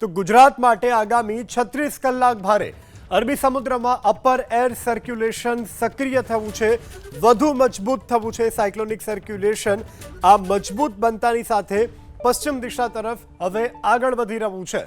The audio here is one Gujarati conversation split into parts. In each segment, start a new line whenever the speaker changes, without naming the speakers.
તો ગુજરાત માટે આગામી છત્રીસ કલાક ભારે અરબી સમુદ્રમાં અપર એર સર્ક્યુલેશન સક્રિય થવું છે, વધુ મજબૂત થવું છે સાયક્લોનિક સર્ક્યુલેશન આ મજબૂત બનતાની સાથે પશ્ચિમ દિશા તરફ હવે આગળ વધી રહ્યું છે.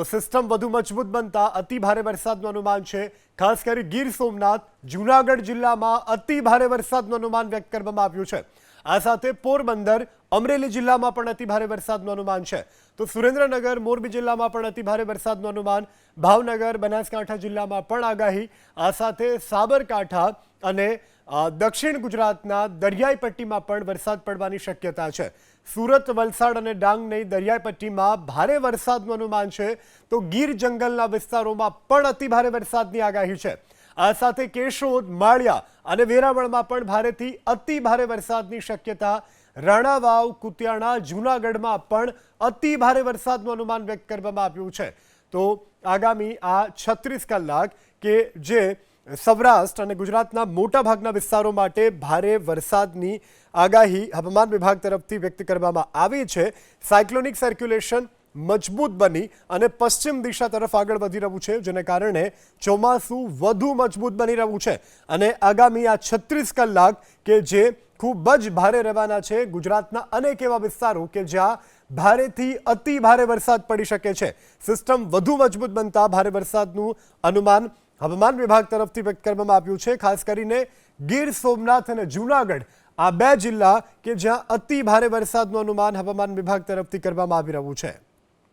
તો સિસ્ટમ વધુ મજબૂત બનતા અતિ ભારે વરસાદનું અનુમાન છે. ખાસ કરી ગીર સોમનાથ, જૂનાગઢ જિલ્લામાં અતિ ભારે વરસાદનું અનુમાન વ્યક્ત કરવામાં આવ્યું છે. આ સાથે પોરબંદર, અમરેલી જિલ્લામાં પણ અતિ ભારે વરસાદનું અનુમાન છે. તો સુરેન્દ્રનગર, મોરબી જિલ્લામાં પણ અતિ ભારે વરસાદનું અનુમાન, ભાવનગર, બનાસકાંઠા જિલ્લામાં પણ આગાહી. આ સાથે સાબરકાંઠા અને દક્ષિણ ગુજરાતના દરિયાઈ પટ્ટીમાં પણ વરસાદ પડવાની શક્યતા છે. સુરત, વલસાડ અને ડાંગની દરિયાઈ પટ્ટીમાં ભારે વરસાદનું અનુમાન છે. તો ગીર જંગલના વિસ્તારોમાં પણ અતિ ભારે વરસાદની આગાહી છે. આ સાથે કેશોદ, માળિયા અને વેરાવળમાં પણ ભારેથી અતિ ભારે વરસાદની શક્યતા. રાણાવાવ, કુતિયાણા, જૂનાગઢમાં પણ અતિ ભારે વરસાદનું અનુમાન વ્યક્ત કરવામાં આવ્યું છે. તો આગામી આ છત્રીસ કલાક કે જે સૌરાષ્ટ્ર અને ગુજરાતના મોટાભાગના વિસ્તારો માટે ભારે વરસાદની આગાહી હવામાન વિભાગ તરફથી વ્યક્ત કરવામાં આવી છે. સાયક્લોનિક સર્ક્યુલેશન મજબૂત બની અને પશ્ચિમ દિશા તરફ આગળ વધી રહ્યું છે, જેને કારણે ચોમાસું વધુ મજબૂત બની રહ્યું છે. અને આગામી આ છત્રીસ કલાક કે જે ખૂબ જ ભારે રહેવાના છે, ગુજરાતના અનેક એવા વિસ્તારો કે જ્યાં ભારેથી અતિ ભારે વરસાદ પડી શકે છે. સિસ્ટમ વધુ મજબૂત બનતા ભારે વરસાદનું અનુમાન હવામાન વિભાગ તરફથી વ્યક્ત કરવામાં આવ્યું છે, ખાસ કરીને ગીર સોમનાથ અને જૂનાગઢ, આ બે જિલ્લા કે જ્યાં અતિ ભારે વરસાદનું અનુમાન હવામાન વિભાગ તરફથી કરવામાં આવી રહ્યું છે.